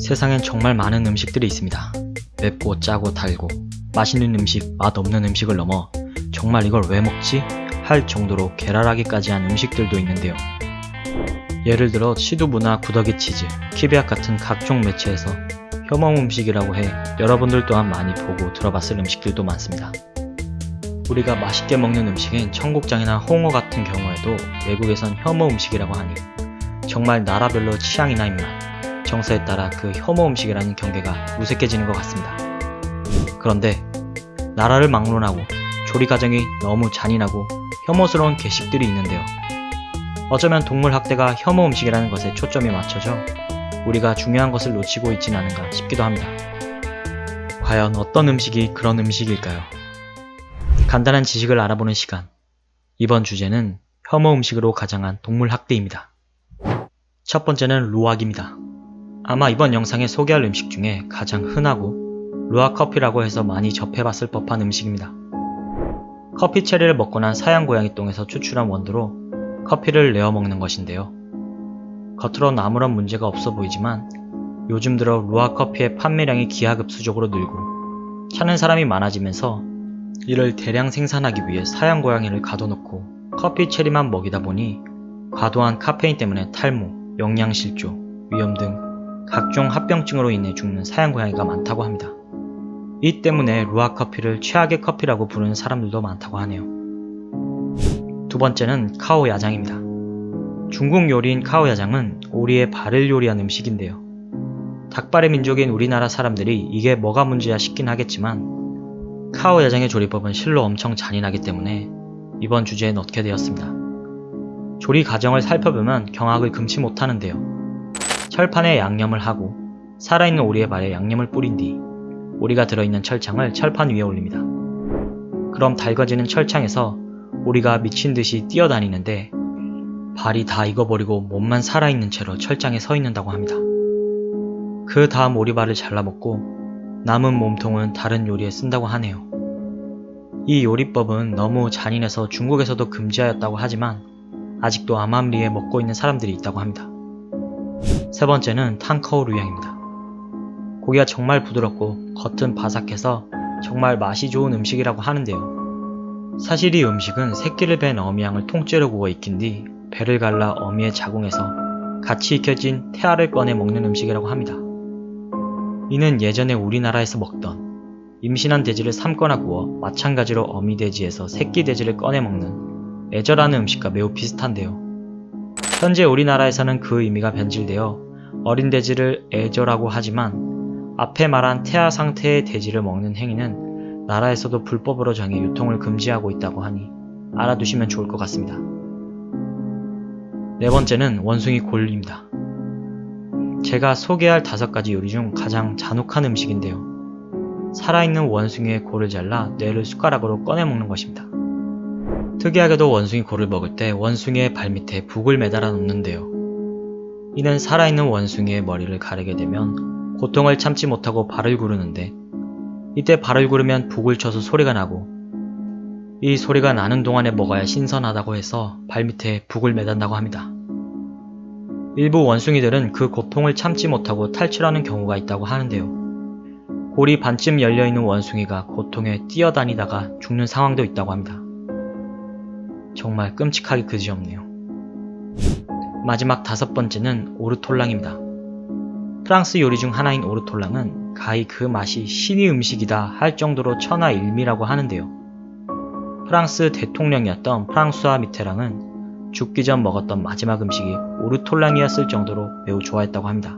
세상엔 정말 많은 음식들이 있습니다. 맵고 짜고 달고 맛있는 음식, 맛없는 음식을 넘어 정말 이걸 왜 먹지? 할 정도로 괴랄하기까지 한 음식들도 있는데요. 예를 들어 시두부나 구더기 치즈, 키비앗 같은 각종 매체에서 혐오음 음식이라고 해 여러분들 또한 많이 보고 들어봤을 음식들도 많습니다. 우리가 맛있게 먹는 음식인 청국장이나 홍어 같은 경우에도 외국에선 혐오 음식이라고 하니 정말 나라별로 취향이나 입맛, 정서에 따라 그 혐오 음식이라는 경계가 무색해지는 것 같습니다. 그런데 나라를 막론하고 조리 과정이 너무 잔인하고 혐오스러운 게식들이 있는데요. 어쩌면 동물 학대가 혐오 음식이라는 것에 초점이 맞춰져 우리가 중요한 것을 놓치고 있진 않은가 싶기도 합니다. 과연 어떤 음식이 그런 음식일까요? 간단한 지식을 알아보는 시간. 이번 주제는 혐오 음식으로 가장한 동물 학대입니다. 첫 번째는 루악입니다. 아마 이번 영상에 소개할 음식 중에 가장 흔하고 루악 커피라고 해서 많이 접해봤을 법한 음식입니다. 커피 체리를 먹고 난 사양 고양이 똥에서 추출한 원두로 커피를 내어 먹는 것인데요. 겉으로는 아무런 문제가 없어 보이지만 요즘 들어 루악 커피의 판매량이 기하급수적으로 늘고 찾는 사람이 많아지면서 이를 대량 생산하기 위해 사양 고양이를 가둬놓고 커피 체리만 먹이다 보니 과도한 카페인 때문에 탈모, 영양실조, 위염 등 각종 합병증으로 인해 죽는 사양 고양이가 많다고 합니다. 이 때문에 루아 커피를 최악의 커피라고 부르는 사람들도 많다고 하네요. 두 번째는 카오 야장입니다. 중국 요리인 카오 야장은 오리의 발을 요리한 음식인데요. 닭발의 민족인 우리나라 사람들이 이게 뭐가 문제야 싶긴 하겠지만 카오 야장의 조리법은 실로 엄청 잔인하기 때문에 이번 주제에 넣게 되었습니다. 조리 과정을 살펴보면 경악을 금치 못하는데요. 철판에 양념을 하고 살아있는 오리의 발에 양념을 뿌린 뒤 오리가 들어있는 철창을 철판 위에 올립니다. 그럼 달궈지는 철창에서 오리가 미친 듯이 뛰어다니는데 발이 다 익어버리고 몸만 살아있는 채로 철장에 서 있는다고 합니다. 그 다음 오리발을 잘라먹고 남은 몸통은 다른 요리에 쓴다고 하네요. 이 요리법은 너무 잔인해서 중국에서도 금지하였다고 하지만 아직도 암암리에 먹고 있는 사람들이 있다고 합니다. 세 번째는 탕커우 류양입니다. 고기가 정말 부드럽고 겉은 바삭해서 정말 맛이 좋은 음식이라고 하는데요. 사실 이 음식은 새끼를 벤 어미양을 통째로 구워 익힌 뒤 배를 갈라 어미의 자궁에서 같이 익혀진 태아를 꺼내 먹는 음식이라고 합니다. 이는 예전에 우리나라에서 먹던 임신한 돼지를 삶거나 구워 마찬가지로 어미 돼지에서 새끼 돼지를 꺼내 먹는 애절하는 음식과 매우 비슷한데요. 현재 우리나라에서는 그 의미가 변질되어 어린 돼지를 애절하고 하지만 앞에 말한 태아 상태의 돼지를 먹는 행위는 나라에서도 불법으로 정해 유통을 금지하고 있다고 하니 알아두시면 좋을 것 같습니다. 네 번째는 원숭이 골입니다. 제가 소개할 다섯 가지 요리 중 가장 잔혹한 음식인데요. 살아있는 원숭이의 골을 잘라 뇌를 숟가락으로 꺼내 먹는 것입니다. 특이하게도 원숭이 골을 먹을 때 원숭이의 발밑에 북을 매달아 놓는데요. 이는 살아있는 원숭이의 머리를 가르게 되면 고통을 참지 못하고 발을 구르는데 이때 발을 구르면 북을 쳐서 소리가 나고 이 소리가 나는 동안에 먹어야 신선하다고 해서 발밑에 북을 매단다고 합니다. 일부 원숭이들은 그 고통을 참지 못하고 탈출하는 경우가 있다고 하는데요. 골이 반쯤 열려있는 원숭이가 고통에 뛰어다니다가 죽는 상황도 있다고 합니다. 정말 끔찍하기 그지없네요. 마지막 다섯 번째는 오르톨랑입니다. 프랑스 요리 중 하나인 오르톨랑은 가히 그 맛이 신의 음식이다 할 정도로 천하일미라고 하는데요. 프랑스 대통령이었던 프랑스와 미테랑은 죽기 전 먹었던 마지막 음식이 오르톨랑이었을 정도로 매우 좋아했다고 합니다.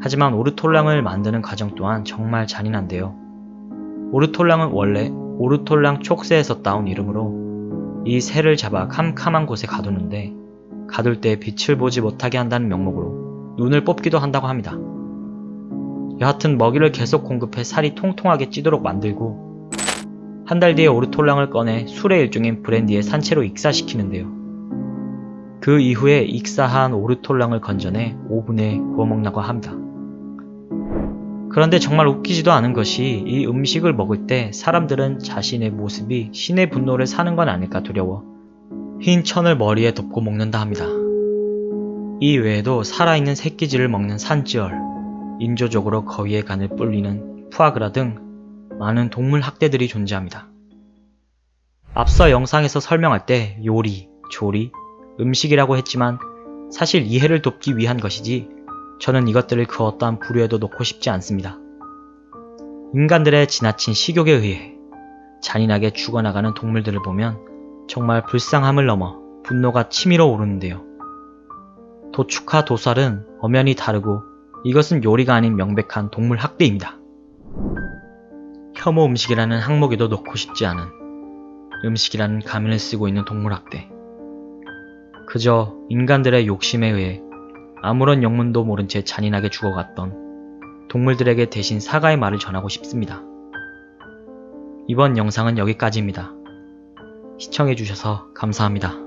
하지만 오르톨랑을 만드는 과정 또한 정말 잔인한데요. 오르톨랑은 원래 오르톨랑 촉새에서 따온 이름으로 이 새를 잡아 캄캄한 곳에 가두는데 가둘 때 빛을 보지 못하게 한다는 명목으로 눈을 뽑기도 한다고 합니다. 여하튼 먹이를 계속 공급해 살이 통통하게 찌도록 만들고 한 달 뒤에 오르톨랑을 꺼내 술의 일종인 브랜디에 산채로 익사시키는데요. 그 이후에 익사한 오르톨랑을 건져내 오븐에 구워 먹나고 합니다. 그런데 정말 웃기지도 않은 것이 이 음식을 먹을 때 사람들은 자신의 모습이 신의 분노를 사는 건 아닐까 두려워 흰 천을 머리에 덮고 먹는다 합니다. 이 외에도 살아있는 새끼쥐를 먹는 산지얼, 인조적으로 거위의 간을 불리는 푸아그라 등 많은 동물 학대들이 존재합니다. 앞서 영상에서 설명할 때 요리, 조리, 음식이라고 했지만 사실 이해를 돕기 위한 것이지 저는 이것들을 그 어떠한 부류에도 놓고 싶지 않습니다. 인간들의 지나친 식욕에 의해 잔인하게 죽어나가는 동물들을 보면 정말 불쌍함을 넘어 분노가 치밀어 오르는데요. 도축화 도살은 엄연히 다르고 이것은 요리가 아닌 명백한 동물 학대입니다. 혐오 음식이라는 항목에도 놓고 싶지 않은 음식이라는 가면을 쓰고 있는 동물 학대. 그저 인간들의 욕심에 의해 아무런 영문도 모른 채 잔인하게 죽어갔던 동물들에게 대신 사과의 말을 전하고 싶습니다. 이번 영상은 여기까지입니다. 시청해주셔서 감사합니다.